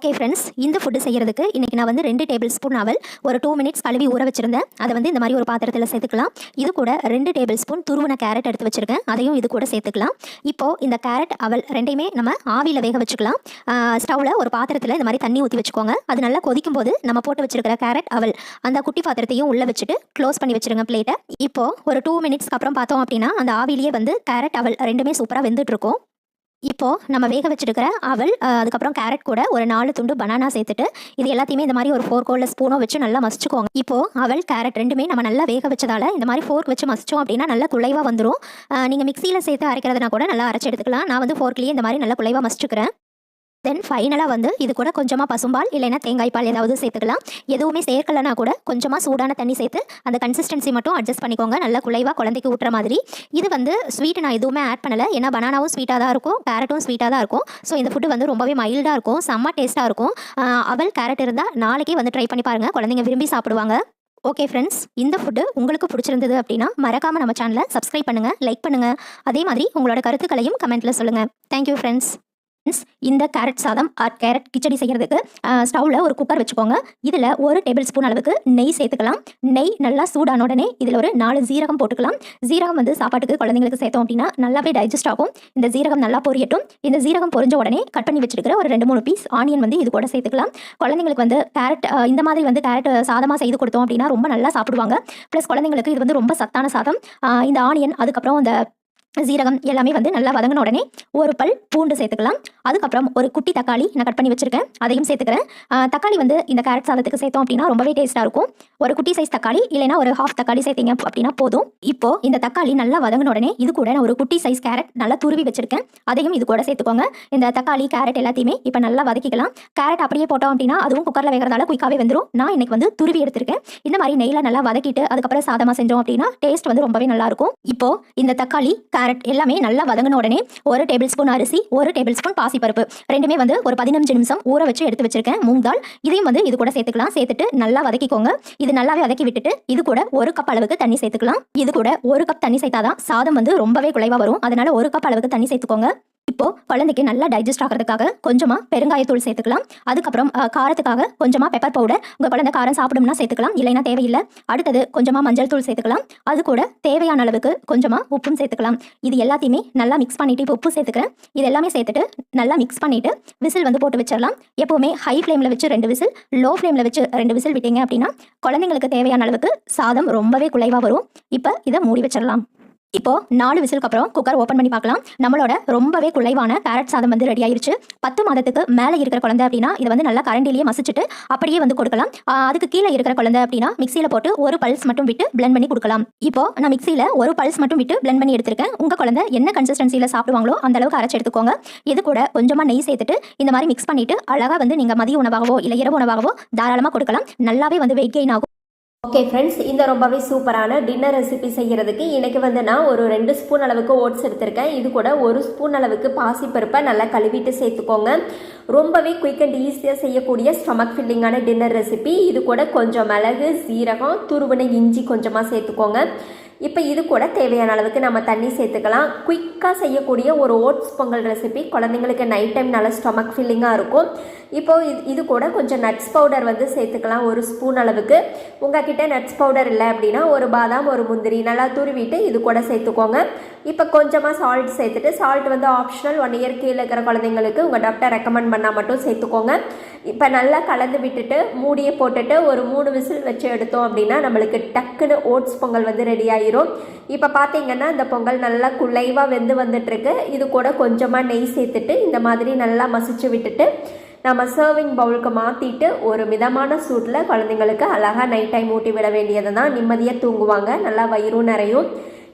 Okay friends இந்த food செய்கிறதுக்கு இன்றைக்கி நான் வந்து ரெண்டு டேபிள் ஸ்பூன் அவல் ஒரு டூ மினிட்ஸ் கழுவி ஊற வச்சுருந்தேன். அதை வந்து இந்த மாதிரி ஒரு பாத்திரத்தில் சேர்த்துக்கலாம். இது கூட ரெண்டு டேபிள் ஸ்பூன் துருவன கேரட் எடுத்து வச்சிருக்கேன். அதையும் இது கூட சேர்த்துக்கலாம். இப்போது இந்த கேரட் அவல் ரெண்டையுமே நம்ம ஆவியில் வேக வச்சுக்கலாம். ஸ்டவ்வில் ஒரு பாத்திரத்தில் இந்த மாதிரி தண்ணி ஊற்றி வச்சுக்கோங்க. அது நல்லா கொதிக்கும் போது நம்ம போட்டு வச்சுருக்கிற கேரட் அவல் அந்த குட்டி பாத்திரத்தையும் உள்ளே வச்சுட்டு க்ளோஸ் பண்ணி வச்சிருங்க பிளேட்டை இப்போது ஒரு டூ மினிட்ஸ்க்கு அப்புறம் பார்த்தோம் அப்படின்னா அந்த ஆவிலேயே வந்து கேரட் அவல் ரெண்டுமே சூப்பராக வெந்துட்டுருக்கும் இப்போது நம்ம வேக வச்சிருக்கிற அவல் அதுக்கப்புறம் கேரட் கூட ஒரு நாலு துண்டு பனானா சேர்த்துட்டு இது எல்லாத்தையுமே இந்த மாதிரி ஒரு ஃபோர்க்கோ இல்லை ஸ்பூனோ வச்சு நல்லா மசிச்சுக்கோங்க. இப்போது அவல் கேரட் ரெண்டுமே நம்ம நல்லா வேக வச்சதால இந்த மாதிரி ஃபோர்க் வச்சு மசிச்சோம் அப்படின்னா நல்லா குழைவாக வந்துடும் நீங்கள் மிக்சியில் சேர்த்து அரைக்கிறதுனா கூட நல்லா அரைச்சி எடுத்துக்கலாம். நான் வந்து ஃபோர்க்லேயே இந்த மாதிரி நல்லா குலைவாக மசிச்சுக்கிறேன். தென் ஃபைனலாக வந்து இது கூட கொஞ்சமாக பசும்பால் இல்லைன்னா தேங்காய் பால் ஏதாவது சேர்த்துக்கலாம். எதுவுமே சேர்க்கலனா கூட கொஞ்சமாக சூடான தண்ணி சேர்த்து அந்த கன்சிஸ்டன்சி மட்டும் அட்ஜஸ்ட் பண்ணிக்கோங்க. நல்லா குலைவாக குழந்தைக்கு ஊட்டுற மாதிரி. இது வந்து ஸ்வீட் நான் எதுவுமே ஆட் பண்ணலை. ஏன்னா பனானாவும் ஸ்வீட்டாக தான் இருக்கும். கேரட்டும் ஸ்வீட்டாக தான் இருக்கும். ஸோ இந்த ஃபுட்டு வந்து ரொம்பவே மைல்டாக இருக்கும். செம்ம டேஸ்ட்டாக இருக்கும். அவள் அவல் கேரட் இருந்தால் நாளைக்கே வந்து ட்ரை பண்ணி பாருங்கள் குழந்தைங்க விரும்பி சாப்பிடுவாங்க. ஓகே ஃப்ரெண்ட்ஸ் இந்த ஃபுட்டு உங்களுக்கு பிடிச்சிருந்தது அப்படின்னா மறக்காமல் நம்ம சேனலை சப்ஸ்கிரைப் பண்ணுங்கள் லைக் பண்ணுங்கள் அதே மாதிரி உங்களோட கருத்துக்களையும் கமெண்ட்டில் சொல்லுங்கள் தேங்க்யூ ஃப்ரெண்ட்ஸ் ஃப்ரெண்ட்ஸ், இந்த கேரட் சாதம் ஆர் கேரட் கிச்சடி செய்கிறதுக்கு ஸ்டவ்வில் ஒரு குக்கர் வச்சுக்கோங்க. இதில் ஒரு டேபிள் ஸ்பூன் அளவுக்கு நெய் சேர்த்துக்கலாம். நெய் நல்லா சூடான உடனே இதில் ஒரு நாலு ஜீரகம் போட்டுக்கலாம். ஜீரகம் வந்து சாப்பாட்டுக்கு குழந்தைங்களுக்கு சேர்த்தோம் அப்படின்னா நல்லாவே டைஜஸ்ட் ஆகும். இந்த ஜீரகம் நல்லா பொரியட்டும். இந்த ஜீரகம் பொரிஞ்ச உடனே கட் பண்ணி வச்சிருக்கிற ஒரு ரெண்டு மூணு பீஸ் ஆனியன் வந்து இது கூட சேர்த்துக்கலாம். குழந்தைங்களுக்கு வந்து கேரட் இந்த மாதிரி வந்து கேரட் சாதமாக செய்து கொடுத்தோம் அப்படின்னா ரொம்ப நல்லா சாப்பிடுவாங்க. ப்ளஸ் குழந்தைங்களுக்கு இது வந்து ரொம்ப சத்தான சாதம். இந்த ஆனியன் அதுக்கப்புறம் இந்த ஜீரகம் எல்லாமே வந்து நல்லா வதங்கின உடனே ஒரு பல் பூண்டு சேர்த்துக்கலாம். அதுக்கப்புறம் ஒரு குட்டி தக்காளி நான் கட் பண்ணி வச்சிருக்கேன். அதையும் சேர்த்துக்கிறேன். தக்காளி வந்து இந்த கேரட் சாதத்துக்கு சேர்த்தோம் அப்படின்னா ரொம்பவே டேஸ்ட்டாக இருக்கும். ஒரு குட்டி சைஸ் தக்காளி இல்லைன்னா ஒரு ஹாஃப் தக்காளி சேர்த்தீங்க அப்படின்னா போதும். இப்போ இந்த தக்காளி நல்லா வதங்கின உடனே இது கூட நான் ஒரு குட்டி சைஸ் கேரட் நல்லா துருவி வச்சிருக்கேன். அதையும் இது கூட சேர்த்துக்கோங்க. இந்த தக்காளி கேரட் எல்லாத்தையுமே இப்போ நல்லா வதக்கிக்கலாம். கேரட் அப்படியே போட்டோம் அப்படின்னா அதுவும் குக்கரில் வேகிறதால குயிக்காகவே வந்துடும் நான் இன்னைக்கு வந்து துருவி எடுத்திருக்கேன். இந்த மாதிரி நெய்யில் நல்லா வதக்கிட்டு அதுக்கப்புறம் சாதமாக செஞ்சோம் அப்படின்னா டேஸ்ட் வந்து ரொம்பவே நல்லா இருக்கும். இப்போ இந்த தக்காளி கேரட் எல்லாமே நல்லா வதங்கின உடனே ஒரு டேபிள் ஸ்பூன் அரிசி ஒரு டேபிள் ஸ்பூன் பாசிப்பருப்பு. ரெண்டுமே வந்து ஒரு பதினஞ்சு நிமிஷம் ஊற வச்சு எடுத்து வச்சிருக்கேன். மூங் தால் இதையும் வந்து இது கூட சேர்த்துக்கலாம். சேர்த்துட்டு நல்லா வதக்கிக்கோங்க. இது நல்லாவே வதக்கி விட்டுட்டு இது கூட ஒரு கப் அளவுக்கு தண்ணி சேர்த்துக்கலாம். இது கூட ஒரு கப் தண்ணி சேர்த்தாதான் சாதம் வந்து ரொம்பவே குலைவா வரும். அதனால ஒரு கப் அளவுக்கு தண்ணி சேர்த்துக்கோங்க. இப்போ குழந்தைக்கு நல்லா டைஜஸ்ட் ஆகிறதுக்காக கொஞ்சமா பெருங்காயத்தூள் சேர்த்துக்கலாம். அதுக்கப்புறம் காரத்துக்காக கொஞ்சமா பெப்பர் பவுடர் உங்க குழந்தை காரம் சாப்பிடும்னா சேர்த்துக்கலாம். இல்லைன்னா தேவையில்லை. அடுத்தது கொஞ்சமா மஞ்சள் தூள் சேர்த்துக்கலாம். அது கூட தேவையான அளவுக்கு கொஞ்சமா உப்பும் சேர்த்துக்கலாம். இது எல்லாத்தையுமே நல்லா மிக்ஸ் பண்ணிட்டு இப்போ உப்பு சேர்த்துக்கிறேன். இது எல்லாமே சேர்த்துட்டு நல்லா மிக்ஸ் பண்ணிட்டு விசில் வந்து போட்டு வச்சிடலாம். எப்பவுமே ஹை ஃப்ளேமில் வச்சு ரெண்டு விசில் லோ ஃப்ளேமில் வச்சு ரெண்டு விசில் விட்டீங்க அப்படின்னா குழந்தைங்களுக்கு தேவையான அளவுக்கு சாதம் ரொம்பவே குலைவாக வரும். இப்போ இதை மூடி வச்சிடலாம். இப்போ நாலு விசிலுக்கு அப்புறம் குக்கர் ஓப்பன் பண்ணி பார்க்கலாம். நம்மளோட ரொம்பவே குலைவான கேரட் சாதம் வந்து ரெடி ஆயிருச்சு. பத்து மாதத்துக்கு மேலே இருக்கிற குழந்தை அப்படின்னா இதை வந்து நல்லா கரண்டிலேயே மசிச்சுட்டு அப்படியே வந்து கொடுக்கலாம். அதுக்கு கீழே இருக்கிற குழந்தை அப்படின்னா மிக்சியில் போட்டு ஒரு பல்ஸ் மட்டும் விட்டு பிளெண்ட் பண்ணி கொடுக்கலாம். இப்போ நான் மிக்சியில் ஒரு பல்ஸ் மட்டும் விட்டு பிளெண்ட் பண்ணி எடுத்திருக்கேன். உங்க குழந்தை என்ன கன்சிஸ்டன்சியில் சாப்பிடுவாங்களோ அந்த அளவுக்கு அரைச்சு எடுத்துக்கோங்க. இது கூட கொஞ்சமா நெய் சேர்த்துட்டு இந்த மாதிரி மிக்ஸ் பண்ணிட்டு அழகா வந்து நீங்க மதிய உணவாகவோ இல்லை இரவு உணவாகவோ தாராளமாக கொடுக்கலாம். நல்லாவே வந்து வெயிட் கெயின் ஆகும். ஓகே ஃப்ரெண்ட்ஸ் இந்த ரொம்பவே சூப்பரான டின்னர் ரெசிபி செய்கிறதுக்கு இன்றைக்கி வந்து நான் ஒரு ரெண்டு ஸ்பூன் அளவுக்கு ஓட்ஸ் எடுத்திருக்கேன். இது கூட ஒரு ஸ்பூன் அளவுக்கு பாசிப்பருப்பை நல்லா கழுவிட்டு சேர்த்துக்கோங்க. ரொம்பவே குயிக் அண்ட் ஈஸியாக செய்யக்கூடிய ஸ்டமக் ஃபில்லிங்கான டின்னர் ரெசிபி இது கூட கொஞ்சம் மிளகு சீரகம் துருவின இஞ்சி கொஞ்சமாக சேர்த்துக்கோங்க. இப்போ இது கூட தேவையான அளவுக்கு நம்ம தண்ணி சேர்த்துக்கலாம். குயிக்காக செய்யக்கூடிய ஒரு ஓட்ஸ் பொங்கல் ரெசிபி குழந்தைங்களுக்கு நைட் டைம் நல்லா ஸ்டொமக் ஃபில்லிங்காக இருக்கும். இப்போது இது இது கூட கொஞ்சம் நட்ஸ் பவுடர் வந்து சேர்த்துக்கலாம் ஒரு ஸ்பூன் அளவுக்கு. உங்ககிட்ட நட்ஸ் பவுடர் இல்லை அப்படின்னா ஒரு பாதாம் ஒரு முந்திரி நல்லா துருவிட்டு இது கூட சேர்த்துக்கோங்க. இப்போ கொஞ்சமாக சால்ட் சேர்த்துட்டு சால்ட் வந்து ஆப்ஷனல் ஒன் இயர் கீழே இருக்கிற குழந்தைங்களுக்கு உங்கள் டாக்டர் ரெக்கமெண்ட் பண்ணால் மட்டும் சேர்த்துக்கோங்க. இப்போ நல்லா கலந்து விட்டுட்டு மூடியை போட்டுட்டு ஒரு மூணு விசில் வச்சு எடுத்தோம் அப்படின்னா நம்மளுக்கு டக்குன்னு ஓட்ஸ் பொங்கல் வந்து ரெடி ஆயிரும். இப்போ பார்த்தீங்கன்னா இந்த பொங்கல் நல்லா குலைவாக வெந்து வந்துட்டுருக்கு. இது கூட கொஞ்சமாக நெய் சேர்த்துட்டு இந்த மாதிரி நல்லா மசிச்சு விட்டுட்டு நம்ம சர்விங் பவுலுக்கு மாற்றிட்டு ஒரு மிதமான சூட்டில் குழந்தைங்களுக்கு அழகாக நைட் டைம் ஊட்டி விட வேண்டியது தான் நிம்மதியாக தூங்குவாங்க. நல்லா வயிறும் நிறையும்.